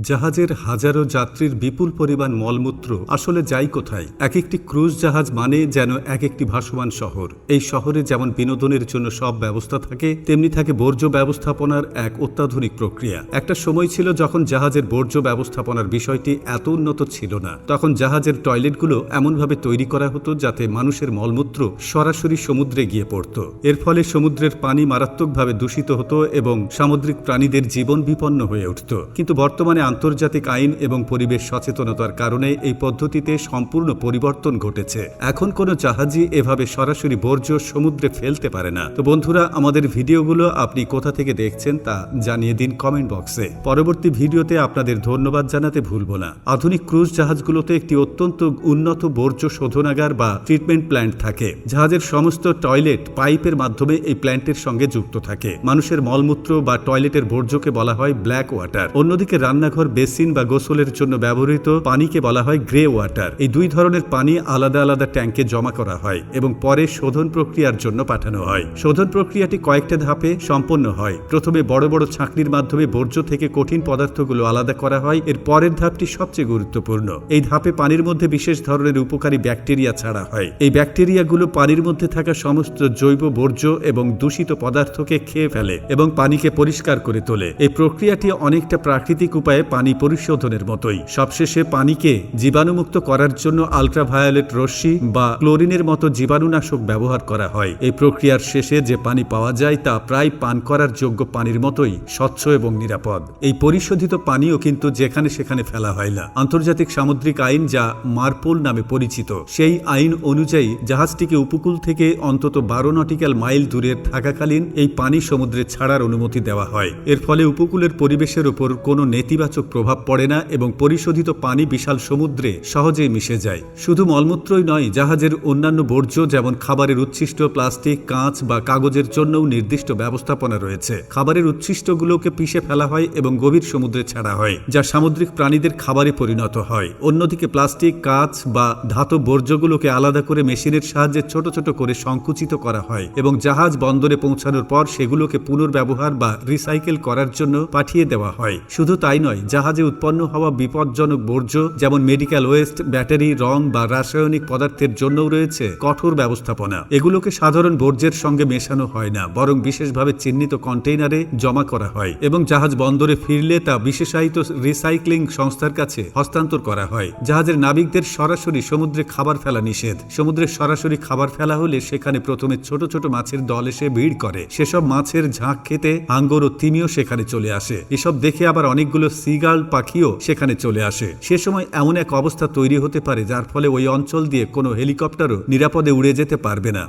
জাহাজের হাজারো যাত্রীর বিপুল পরিমাণ মলমূত্র। আসলে যাই কোথায় এক একটি ক্রুজ জাহাজ মানে যেন এক একটি ভাসমান শহর। এই শহরে যেমন বিনোদনের জন্য সব ব্যবস্থা থাকে, তেমনি থাকে বর্জ্য ব্যবস্থাপনার এক অত্যাধুনিক প্রক্রিয়া। একটা সময় ছিল যখন জাহাজের বর্জ্য ব্যবস্থাপনার বিষয়টি এত উন্নত ছিল না। তখন জাহাজের টয়লেটগুলো এমনভাবে তৈরি করা হতো যাতে মানুষের মলমূত্র সরাসরি সমুদ্রে গিয়ে পড়ত। এর ফলে সমুদ্রের পানি মারাত্মকভাবে দূষিত হতো এবং সামুদ্রিক প্রাণীদের জীবন বিপন্ন হয়ে উঠত। কিন্তু বর্তমানে আন্তর্জাতিক আইন এবং পরিবেশ সচেতনতার কারণে এই পদ্ধতিতে সম্পূর্ণ পরিবর্তন ঘটেছে। এখন কোনো জাহাজই এভাবে সরাসরি বর্জ্য সমুদ্রে ফেলতে পারে না। তো বন্ধুরা, আমাদের ভিডিওগুলো আপনি কোথা থেকে দেখছেন তা জানিয়ে দিন কমেন্ট বক্সে। পরবর্তী ভিডিওতে আপনাদের ধন্যবাদ জানাতে ভুলব না। আধুনিক ক্রুজ জাহাজগুলোতে একটি অত্যন্ত উন্নত বর্জ্য শোধনাগার বা ট্রিটমেন্ট প্ল্যান্ট থাকে। জাহাজের সমস্ত টয়লেট পাইপের মাধ্যমে এই প্ল্যান্টের সঙ্গে যুক্ত থাকে। মানুষের মলমূত্র বা টয়লেটের বর্জ্যকে বলা হয় ব্ল্যাক ওয়াটার অন্যদিকে রান্নাঘর বেসিন বা গোসলের জন্য ব্যবহৃত পানিকে বলা হয় গ্রে ওয়াটার। এই দুই ধরনের পানি আলাদা আলাদা ট্যাঙ্কে জমা করা হয় এবং পরে শোধন প্রক্রিয়ার জন্য পাঠানো হয়। শোধন প্রক্রিয়াটি কয়েকটা ধাপে সম্পন্ন হয়। প্রথমে বড় বড় ছাঁকনির মাধ্যমে বর্জ্য থেকে কঠিন পদার্থগুলো আলাদা করা হয়। এর পরের ধাপটি সবচেয়ে গুরুত্বপূর্ণ। এই ধাপে পানির মধ্যে বিশেষ ধরনের উপকারী ব্যাকটেরিয়া ছাড়া হয়। এই ব্যাকটেরিয়াগুলো পানির মধ্যে থাকা সমস্ত জৈব বর্জ্য এবং দূষিত পদার্থকে খেয়ে ফেলে এবং পানিকে পরিষ্কার করে তোলে। এই প্রক্রিয়াটি অনেকটা প্রাকৃতিক উপায়ে পানি পরিশোধনের মতোই। সবশেষে পানিকে জীবাণুমুক্ত করার জন্য আলট্রাভায়োলেট রশ্মি বা ক্লোরিনের মতো জীবাণুনাশক ব্যবহার করা হয়। এই প্রক্রিয়ার শেষে যে পানি পাওয়া যায় তা প্রায় পান করার যোগ্য পানির মতোই স্বচ্ছ এবং নিরাপদ। এই পরিশোধিত পানিও কিন্তু যেখানে সেখানে ফেলা হয় না। আন্তর্জাতিক সামুদ্রিক আইন যা মার্পোল নামে পরিচিত, সেই আইন অনুযায়ী জাহাজটিকে উপকূল থেকে অন্তত বারো নটিক্যাল মাইল দূরে থাকাকালীন এই পানি সমুদ্রে ছাড়ার অনুমতি দেওয়া হয়। এর ফলে উপকূলের পরিবেশের উপর কোনো নেতিবাচক প্রভাব পড়ে না এবং পরিশোধিত পানি বিশাল সমুদ্রে সহজেই মিশে যায়। শুধু মলমূত্রই নয়, জাহাজের অন্যান্য বর্জ্য যেমন খাবারের উচ্ছিষ্ট প্লাস্টিক, কাঁচ বা কাগজের জন্যও নির্দিষ্ট ব্যবস্থাপনা রয়েছে। খাবারের উচ্ছিষ্টগুলোকে পিষে ফেলা হয় এবং গভীর সমুদ্রে ছাড়া হয়, যা সামুদ্রিক প্রাণীদের খাবারে পরিণত হয়। অন্যদিকে প্লাস্টিক, কাঁচ বা ধাতব বর্জ্যগুলোকে আলাদা করে মেশিনের সাহায্যে ছোট ছোট করে সংকুচিত করা হয় এবং জাহাজ বন্দরে পৌঁছানোর পর সেগুলোকে পুনর্ব্যবহার বা রিসাইকেল করার জন্য পাঠিয়ে দেওয়া হয়। শুধু তাই নয় জাহাজে উৎপন্ন হওয়া বিপজ্জনক বর্জ্য, যেমন মেডিকেল ওয়েস্ট ব্যাটারি রং বা রাসায়নিক পদার্থের জন্যও রয়েছে কঠোর ব্যবস্থাপনা। এগুলোকে সাধারণ বর্জ্যের সঙ্গে মেশানো হয় না, বরং বিশেষভাবে চিহ্নিত কন্টেইনারে জমা করা হয় এবং জাহাজ বন্দরে ফিরলে তা বিশেষায়িত রিসাইক্লিং সংস্থার কাছে হস্তান্তর করা হয়। জাহাজের নাবিকদের সরাসরি সমুদ্রে খাবার ফেলা নিষেধ। সমুদ্রে সরাসরি খাবার ফেলা হলে সেখানে প্রথমে ছোট ছোট মাছের দল এসে ভিড় করে। সেসব মাছের ঝাঁক খেতে হাঙ্গর ও তিমিও সেখানে চলে আসে। এসব দেখে আবার অনেকগুলো সিগাল পাখিও সেখানে চলে আসে। সে সময় এমন এক অবস্থা তৈরি হতে পারে যার ফলে ওই অঞ্চল দিয়ে কোনো হেলিকপ্টারও নিরাপদে উড়ে যেতে পারবে না।